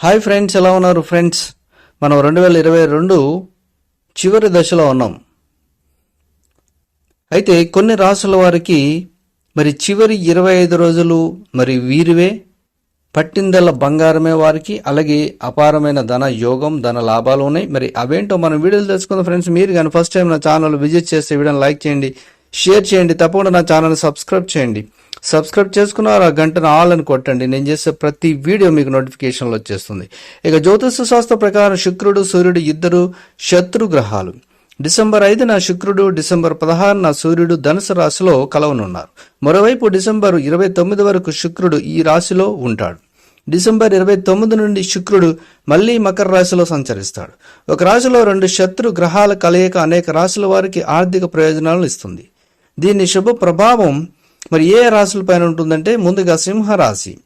Hi friends ఎలా ఉన్నారు friends మనం రెండు వేల ఇరవై రెండు చివరి దశలో ఉన్నాం. అయితే కొన్ని రాసుల వారికి మరి చివరి ఇరవై ఐదు రోజులు మరి వీరివే పట్టిందల బంగారమే వారికి అలాగే అపారమైన ధన యోగం ధన లాభాలు ఉన్నాయి. మరి అవేంటో మనం వీడియోలు తెలుసుకుందాం ఫ్రెండ్స్ మీరు కానీ ఫస్ట్ టైం నా ఛానల్ విజిట్ చేస్తే వీడియోని లైక్ చేయండి. షేర్ చేయండి. తప్పకుండా నా ఛానల్ సబ్స్క్రైబ్ చేయండి. సబ్స్క్రైబ్ చేసుకున్నారు ఆ గంటను ఆల్ అని కొట్టండి. నేను చేసే ప్రతి వీడియో మీకు నోటిఫికేషన్లు వచ్చేస్తుంది. ఇక జ్యోతిష శాస్త్ర ప్రకారం శుక్రుడు సూర్యుడు ఇద్దరు శత్రు గ్రహాలు. డిసెంబర్ ఐదున శుక్రుడు డిసెంబర్ పదహారున సూర్యుడు ధనుసు రాశిలో కలవనున్నారు. మరోవైపు డిసెంబర్ ఇరవై తొమ్మిది వరకు శుక్రుడు ఈ రాశిలో ఉంటాడు. డిసెంబర్ ఇరవై తొమ్మిది నుండి శుక్రుడు మళ్ళీ మకర రాశిలో సంచరిస్తాడు. ఒక రాశిలో రెండు శత్రు గ్రహాల కలయిక అనేక రాశుల వారికి ఆర్థిక ప్రయోజనాలను ఇస్తుంది. దీని శుభ ప్రభావం మరి ఏ రాశులపైన ఉంటుందంటే ముందుగా సింహరాశి.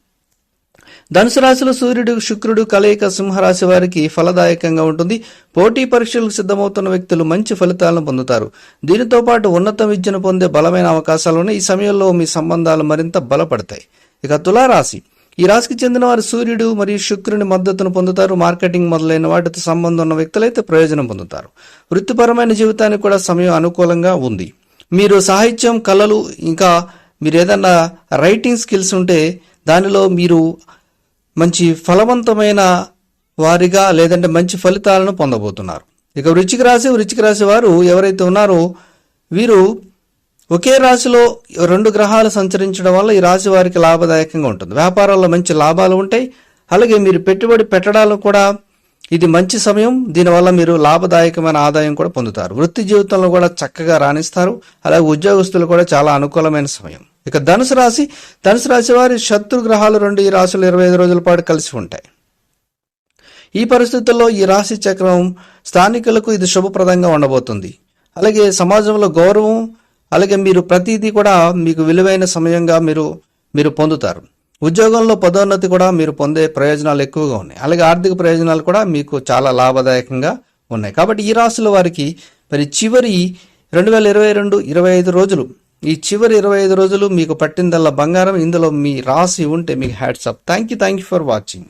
ధనుసు రాశిలో సూర్యుడు శుక్రుడు కలయిక సింహరాశి వారికి ఫలదాయకంగా ఉంటుంది. పోటీ పరీక్షలకు సిద్ధమవుతున్న వ్యక్తులు మంచి ఫలితాలను పొందుతారు. దీనితో పాటు ఉన్నత విద్యను పొందే బలమైన అవకాశాలు ఉన్నాయి. ఈ సమయంలో మీ సంబంధాలు మరింత బలపడతాయి. ఇక తులారాశి. ఈ రాశికి చెందిన వారు సూర్యుడు మరియు శుక్రుని మద్దతును పొందుతారు. మార్కెటింగ్ మొదలైన వాటితో సంబంధం ఉన్న వ్యక్తులైతే ప్రయోజనం పొందుతారు. వృత్తిపరమైన జీవితానికి కూడా సమయం అనుకూలంగా ఉంది. మీరు సాహిత్యం కళలు ఇంకా మీరు ఏదన్నా రైటింగ్ స్కిల్స్ ఉంటే దానిలో మీరు మంచి ఫలవంతమైన వారిగా లేదంటే మంచి ఫలితాలను పొందబోతున్నారు. ఇక వృచ్చిక రాశి వృచ్చిక రాశి వారు ఎవరైతే ఉన్నారో వీరు ఒకే రాశిలో రెండు గ్రహాలు సంచరించడం వల్ల ఈ రాశి వారికి లాభదాయకంగా ఉంటుంది. వ్యాపారాల్లో మంచి లాభాలు ఉంటాయి. అలాగే మీరు పెట్టుబడి పెట్టడాలు కూడా ఇది మంచి సమయం. దీనివల్ల మీరు లాభదాయకమైన ఆదాయం కూడా పొందుతారు. వృత్తి జీవితంలో కూడా చక్కగా రాణిస్తారు. అలాగే ఉద్యోగస్తులు కూడా చాలా అనుకూలమైన సమయం. ఇక ధనుసు రాశి ధనుసు రాశి వారి శత్రు గ్రహాలు రెండు ఈ రాశులు ఇరవై ఐదు రోజుల పాటు కలిసి ఉంటాయి. ఈ పరిస్థితుల్లో ఈ రాశి చక్రం స్థానికులకు ఇది శుభప్రదంగా ఉండబోతుంది. అలాగే సమాజంలో గౌరవం అలాగే మీరు ప్రతిదీ కూడా మీకు విలువైన సమయంగా మీరు మీరు పొందుతారు. ఉద్యోగంలో పదోన్నతి కూడా మీరు పొందే ప్రయోజనాలు ఎక్కువగా ఉన్నాయి. అలాగే ఆర్థిక ప్రయోజనాలు కూడా మీకు చాలా లాభదాయకంగా ఉన్నాయి. కాబట్టి ఈ రాశుల వారికి మరి చివరి రెండు వేల ఇరవై రెండు ఇరవై ఐదు రోజులు ఈ చివరి ఇరవై ఐదు రోజులు మీకు పట్టిందల్లా బంగారం. ఇందులో మీ రాశి ఉంటే మీకు hats off thank you thank you for watching